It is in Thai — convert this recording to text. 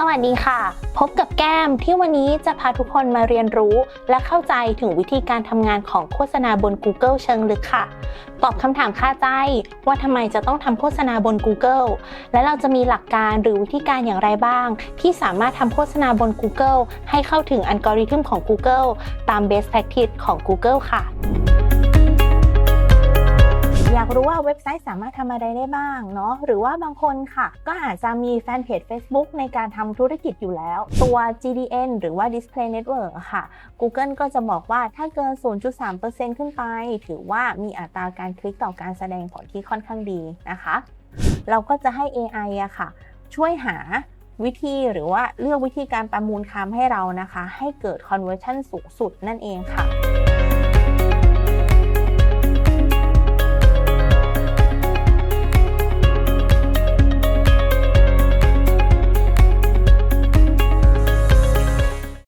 สวัสดีค่ะ พบกับแก้มที่วันนี้จะพาทุกคนมาเรียนรู้ และเข้าใจถึงวิธีการทำงานของโฆษณาบน Google เชิงลึกค่ะ ตอบคำถามคาใจว่าทำไมจะต้องทำโฆษณาบน Google และเราจะมีหลักการหรือวิธีการอย่างไรบ้าง ที่สามารถทำโฆษณาบน Google ให้เข้าถึงอัลกอริทึมของ Google ตาม best practice ของ Google ค่ะ รู้ว่าเว็บไซต์สามารถทำอะไรได้บ้างเนาะหรือว่าบางคนค่ะ ก็อาจจะมีแฟนเพจ Facebook ในการทำธุรกิจอยู่แล้ว ตัว GDN หรือว่า Display Network ค่ะ Google ก็จะบอกว่าถ้าเกิน 0.3%ขึ้นไป ถือว่ามีอัตราการคลิกต่อการแสดงผลที่ค่อนข้างดีนะคะ เราก็จะให้ AI อะค่ะ ช่วยหาวิธีหรือว่าเลือกวิธีการประมูลคำให้เรานะคะ ให้เกิด conversion สูงสุดนั่นเองค่ะ